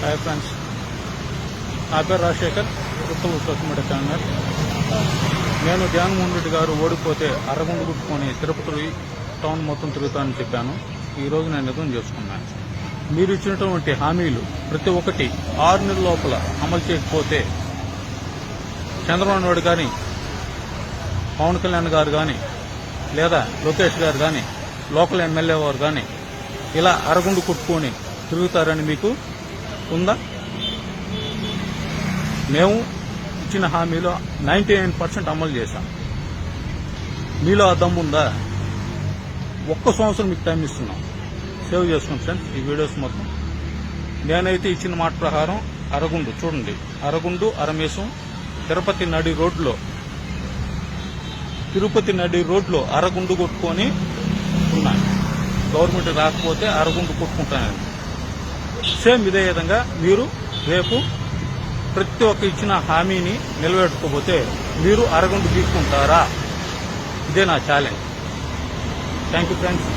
Hi friends నా పేరు రాజశేఖర్ ఉత్తమ సోషల్ మీడియా ఛానల్. నేను జగన్మోహన్ రెడ్డి గారు ఓడిపోతే అరగుండు గుట్టుకొని తిరుపతి టౌన్ మొత్తం తిరుగుతానని చెప్పాను. ఈరోజు నేను నిజం చేసుకున్నాను. మీరు ఇచ్చినటువంటి హామీలు ప్రతి ఒక్కటి ఆరు నెలల లోపల అమలు చేయకపోతే చంద్రబాబు నాయుడు కానీ పవన్ కళ్యాణ్ గారు కానీ లేదా లోకేష్ గారు కానీ లోకల్ ఎమ్మెల్యే వారు కానీ ఇలా అరగుండు కుట్టుకొని తిరుగుతారని మీకు ఉందా మేము ఇచ్చిన హామీలో నైన్టీ నైన్ పర్సెంట్ అమలు చేశాం. మీలో ఆ దమ్ముందా ఒక్క సంవత్సరం మీకు టైం ఇస్తున్నాం. సేవ్ చేసుకోండి ఫ్రెండ్స్ ఈ వీడియోస్ మొత్తం. నేనైతే ఇచ్చిన మాట ప్రకారం అరగుండు చూడండి. అరగుండు అరమేశం తిరుపతి నడి రోడ్లో. తిరుపతి నడి రోడ్లో అరగుండు కొట్టుకొని ఉన్నాను. గవర్నమెంట్ రాకపోతే అరగుండు కొట్టుకుంటాను సేమ్ ఇదే విధంగా మీరు రేపు ప్రతి ఒక్క ఇచ్చిన హామీని నిలబెట్టుకోపోతే మీరు అరగంట తీసుకుంటారా? ఇదే నా ఛాలెంజ్ థ్యాంక్ యూ ఫ్రెండ్స్